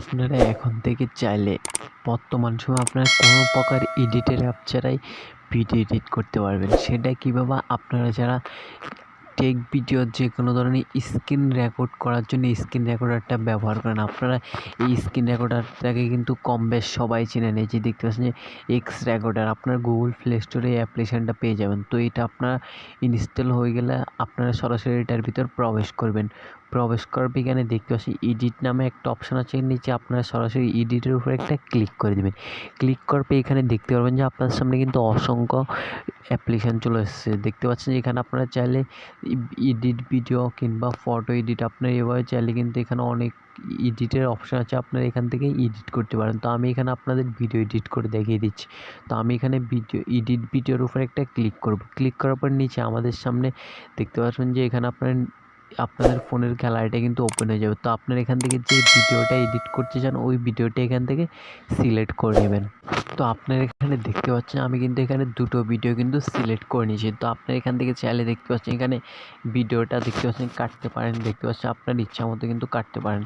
আপনারা এখন থেকে চাইলে বর্তমান সময় আপনারা কোনো প্রকার এডিটের অ্যাপ ছাড়াই ভিডিও এডিট করতে পারবেন। সেটা কীভাবে? আপনারা যারা টেক ভিডিও যে কোনো ধরনের স্ক্রিন রেকর্ড করার জন্য স্ক্রিন রেকর্ডারটা ব্যবহার করেন, আপনারা এই স্ক্রিন রেকর্ডারটাকে কিন্তু কম বেশ সবাই চেনেন। এই যে দেখতে পাচ্ছেন যে এক্স রেকর্ডার আপনার গুগল প্লে স্টোরে এই অ্যাপ্লিকেশানটা পেয়ে যাবেন। তো এটা আপনার ইনস্টল হয়ে গেলে আপনারা সরাসরি এটার ভিতর প্রবেশ করবেন। প্রবেশ করার এখানে দেখতে পাচ্ছি এডিট নামে একটা অপশান আছে। নিচে আপনারা সরাসরি এডিটের উপরে একটা ক্লিক করে দেবেন। ক্লিক করার পর এখানে দেখতে পারবেন যে আপনার সামনে কিন্তু অসংখ্য অ্যাপ্লিকেশান চলে এসেছে। দেখতে পাচ্ছেন এখানে আপনারা চাইলে এডিট ভিডিও কিংবা ফটো এডিট আপনার এভাবে চাইলে কিন্তু এখানে অনেক এডিটের অপশান আছে। আপনারা এখান থেকে এডিট করতে পারেন। তো আমি এখানে আপনাদের ভিডিও এডিট করে দেখিয়ে দিচ্ছি। তো আমি এখানে ভিডিও এডিট ভিডিওর উপরে একটা ক্লিক করব। ক্লিক করার পর নিচে আমাদের সামনে দেখতে পাচ্ছেন যে এখানে আপনার আপনাদের ফোনের গ্যালারিটা কিন্তু ওপেন হয়ে যাবে। তো আপনার এখান থেকে যে ভিডিওটা এডিট করতে চান, ওই ভিডিওটা এখান থেকে সিলেক্ট করে নেবেন। তো আপনার এখানে দেখতে পাচ্ছেন, আমি কিন্তু এখানে দুটো ভিডিও কিন্তু সিলেক্ট করে নিয়েছি। তো আপনার এখান থেকে চাইলে দেখতে পাচ্ছেন, এখানে ভিডিওটা দেখতে পাচ্ছেন, কাটতে পারেন, দেখতে পাচ্ছেন, আপনার ইচ্ছা মতো কিন্তু কাটতে পারেন।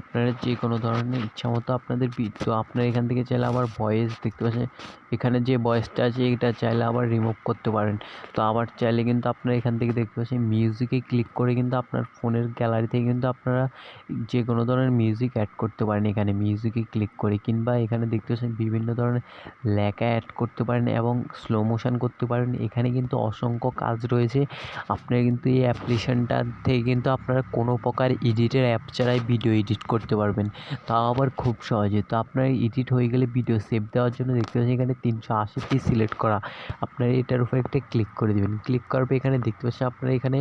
আপনারা যে কোনো ধরনের ইচ্ছা মতো আপনাদের তো আপনার এখান থেকে চাইলে আবার ভয়েস দেখতে পাচ্ছেন। এখানে যে ভয়েসটা আছে, এটা চাইলে আবার রিমুভ করতে পারেন। তো আবার চাইলে কিন্তু আপনারা এখান থেকে দেখতে পাচ্ছেন মিউজিকে ক্লিক করে কিন্তু আপনার ফোনের গ্যালারি থেকে কিন্তু আপনারা যে কোনো ধরনের মিউজিক অ্যাড করতে পারেন এখানে। মিউজিকে ক্লিক করে কিংবা এখানে দেখতে পাচ্ছেন বিভিন্ন ধরনের লেখা অ্যাড করতে পারেন এবং স্লো মোশন করতে পারেন। এখানে কিন্তু অসংখ্য কাজ রয়েছে। আপনারা কিন্তু এই অ্যাপ্লিকেশানটা থেকে কিন্তু আপনারা কোনো প্রকার এডিটের অ্যাপ ছাড়াই ভিডিও এডিট করতে পারবেন। তাও আবার খুব সহজে। তো আপনার এডিট হয়ে গেলে ভিডিও সেভ দেওয়ার জন্য দেখতে পাচ্ছেন এখানে তিনশো আশিটি সিলেক্ট করা। আপনারা এটার উপরে একটা ক্লিক করে দেবেন। ক্লিক করার পর এখানে দেখতে পাচ্ছেন আপনারা এখানে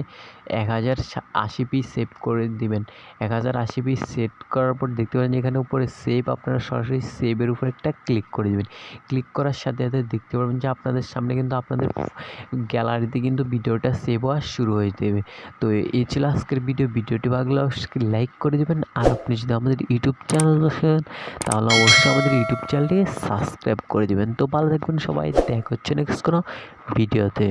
এক হাজার আশি পিস সেভ করে দিবেন। এক হাজার আশি পিস সেট করার পর দেখতে পাচ্ছেন এখানে উপরে সেভ আপনারা সরাসরি সেভের উপরে একটা ক্লিক করে দেবেন। ক্লিক করার সাথে সাথে দেখতে পারবেন যে আপনাদের সামনে কিন্তু আপনাদের গ্যালারিতে কিন্তু ভিডিওটা সেভ হওয়া শুরু হয়ে যাবে। তো এই ছিল আজকের ভিডিও ভিডিওটি ভালো লাইক করে দেবেন। আর আপনি যদি আমাদের ইউটিউব চ্যানেল দেখেন তাহলে অবশ্যই আমাদের ইউটিউব চ্যানেলটি সাবস্ক্রাইব করে দিবেন। তো ভালো থাকবেন সবাই, দেখা হচ্ছে নেক্সট কোনো ভিডিওতে।